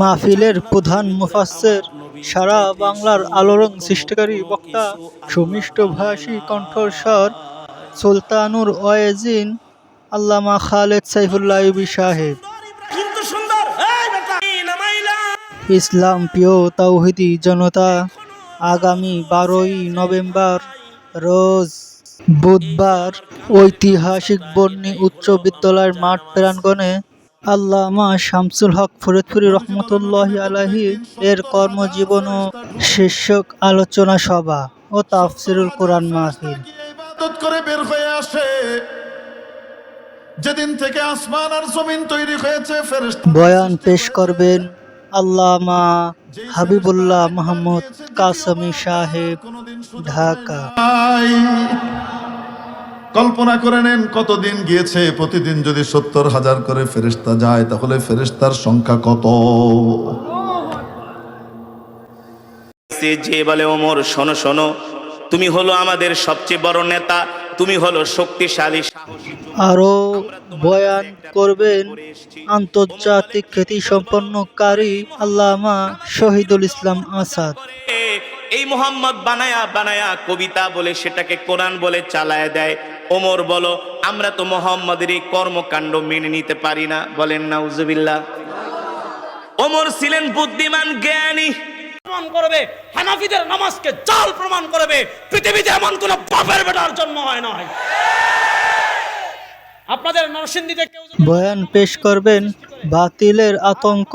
মাহফিলের প্রধান মুফাসসির সারা বাংলার আলোড়ন সৃষ্টিকারী বক্তা সুমিষ্ট ভাষী কণ্ঠস্বর সুলতানুর ওয়েজিন আল্লামা খালেদ সাইফুল্লাহ ইউবি সাহেব। ইসলাম প্রিয় তাওহিদি জনতা, আগামী বারোই নভেম্বর রোজ বুধবার ঐতিহাসিক বর্ণি উচ্চ বিদ্যালয়ের মাঠ প্রাঙ্গণে আল্লামা শামসুল হক ফরিদপুরি রহমতুল্লাহ আলাহি এর কর্মজীবন ও শীর্ষক আলোচনা সভা ও তাফসিরুল কোরআন মাহফিল। করে বের হয়ে আসে। যেদিন থেকে আসমান আর জমিন তৈরি হয়েছে বয়ান পেশ করবেন আল্লামা হাবিবুল্লাহ মোহাম্মদ কাসমি সাহেব ঢাকা। কল্পনা করে নেন কতদিন গিয়েছে প্রতিদিন যদি সত্তর হাজার করে ফেরেশতা যায় তাহলে ফেরেশতার সংখ্যা কত? যে বলে ওমর শোনো শোনো তুমি হলো আমাদের সবচেয়ে বড় নেতা তুমি হলো শক্তিশালী আরও বয়ান করবেন আন্তর্জাতিক খ্যাতি সম্পন্ন সম্পন্নকারী আল্লামা শহীদুল ইসলাম আসাদ। এই মোহাম্মদ বানায়া বানায়া কবিতা বলে সেটাকে কোরআন বলে চালায় দেয়। ওমর বলো আমরা তো মোহাম্মদের এই কর্মকাণ্ড মেনে নিতে পারি না। বলেন না উজুবিল্লাহ ওমর ছিলেন বুদ্ধিমান জ্ঞানী। প্রমাণ করবে হানাফিদের নামাজকে জাল প্রমাণ করবে পৃথিবীতে এমন কোন পাপের বেটার জন্ম হয় না আপনাদের নরসিংদীতে কেউ বয়ান পেশ করবেন বাতিলের আতঙ্ক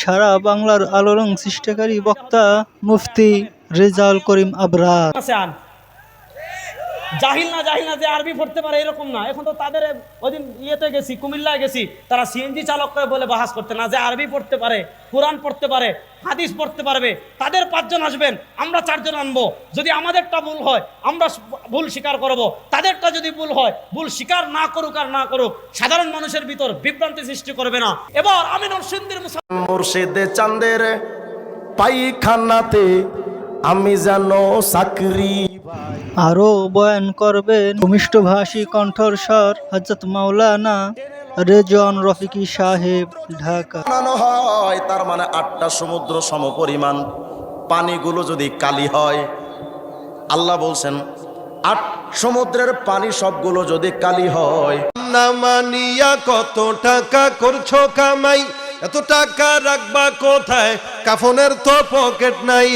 সারা বাংলার আলোড়ন সৃষ্টিকারী বক্তা মুফতি রেজাল করিম আবরার। জাহিল না জাহিল না যে আরবি পড়তে পারে এরকম না। এখন তো তাদের ওদিন ইয়েতে গেছি, কুমিল্লায় গেছি, তারা সিএনজি চালক করে বলে বাহাস করতে না যে আরবি পড়তে পারে, কোরআন পড়তে পারে, হাদিস পড়তে পারবে। তাদের পাঁচজন আসবেন, আমরা চারজন আনব। যদি আমাদেরটা ভুল হয়, আমরা ভুল স্বীকার করব। তাদেরটা যদি ভুল হয়, ভুল স্বীকার না করুক আর না করুক, সাধারণ মানুষের ভিতর বিভ্রান্তি সৃষ্টি করবে না। এবার আমি মুসলমান মুর্শিদে চাঁদের পাইখানাতে আমি যেন চাকরি আরও বয়ান করবেন। ভূমিষ্ঠভাষী কণ্ঠস্বর হজরত মাওলানা রেজন রফিকি সাহেব ঢাকা। হয় তার মানে আটটা সমুদ্র সমপরিমাণ। পানিগুলো যদি কালি হয় আল্লাহ বলছেন আট সমুদ্রের পানি সবগুলো যদি কালি হয়। না মানিয়া কত টাকা করছ কামাই এত টাকা রাখবা কোথায়? কাফনের তো পকেট নাই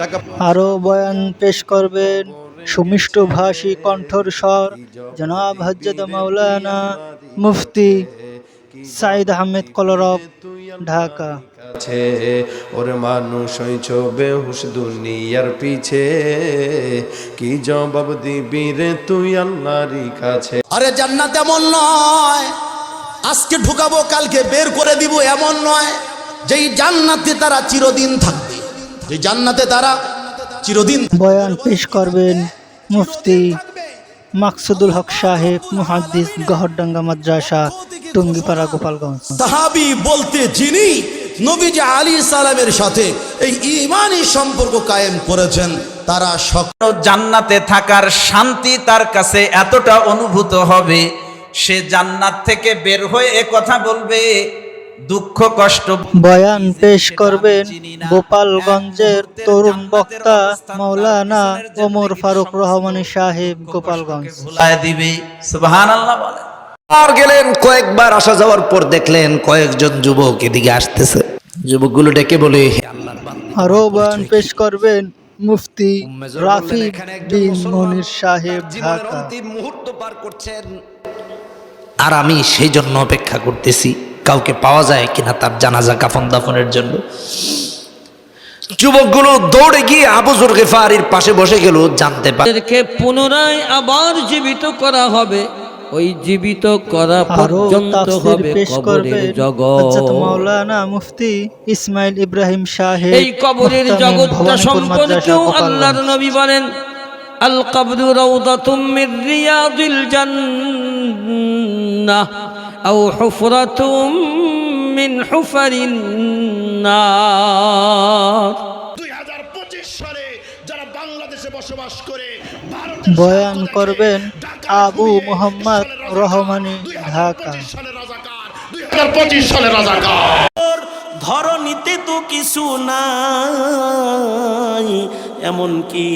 টাকা আরও বয়ান পেশ করবেন। সুমিষ্ট ভাষী কণ্ঠর স্বর জনাব হজরত মাওলানা মুফতি সাইদ আহমেদ কলরব ঢাকা। কাছে ওর মানুষ হইছ বেহুশ দুনিয়ার পিছে। কি জবাব দিবি রে তুই আল্লাহরই কাছে? আরে জান্নাত এমন নয় আজকে ঢুকাবো কালকে বের করে দিব এমন নয় যেই জান্নাতে তারা চিরদিন থাকবে। যে জান্নাতে তারা চিরদিন বয়ান পেশ করবেন মুফতি মাকসুদুল হক সাহেব মুহাদ্দিস গহরডাঙ্গা মাদ্রাসা টুঙ্গিপাড়া গোপালগঞ্জ। সাহাবি বলতে যিনি নবীজি আলী সালামের সাথে এই ইমানি সম্পর্ক কায়েম করেছেন তারা সকল জান্নাতে থাকার শান্তি তার কাছে এতটা অনুভূত হবে সে জান্নাত থেকে বের হয়ে কথা বলবে দুঃখ কষ্ট বয়ান পেশ করবেন গোপালগঞ্জের তরুণ বক্তা মাওলানা ওমর ফারুক রহমানী সাহেব গোপালগঞ্জ। ভুলায় দিবে। আর গেলেন কয়েকবার আসা যাওয়ার পর দেখলেন কয়েকজন যুবক এদিকে আসতেছে। যুবকগুলো ডেকে বলে "হে আল্লাহর বান্দা, আরও বয়ান পেশ করবেন মুফতি রাফি বিন মনির সাহেব ঢাকা। মুহূর্ত পার করছেন। আর আমি সেই জন্য অপেক্ষা করতেছি। কাউকে পাওয়া যায় কিনা তার জানাজা কাফন দাফনের জন্য। যুবকগুলো দৌড়ে গিয়ে আবুজুর গেফারির পাশে বসে গেল জানতে পারে পুনরায় আবার জীবিত করা হবে। ওই জীবিত করা পর্যন্ত হবে কবরের জগৎ। মাওলানা মুফতি ইসমাইল ইব্রাহিম সাহেব এই কবরের জগৎটা সম্পর্কেও আল্লাহর নবী বলেন। হুফারিন নার। দুই হাজার পঁচিশ সালে যারা বাংলাদেশে বসবাস করে বয়ান করবেন আবু মোহাম্মদ রহমানী ঢাকা। সালে রাজাকার। দুই হাজার পঁচিশ সালে রাজাকার। ধরনীতে তো কিছু নাই এমন কি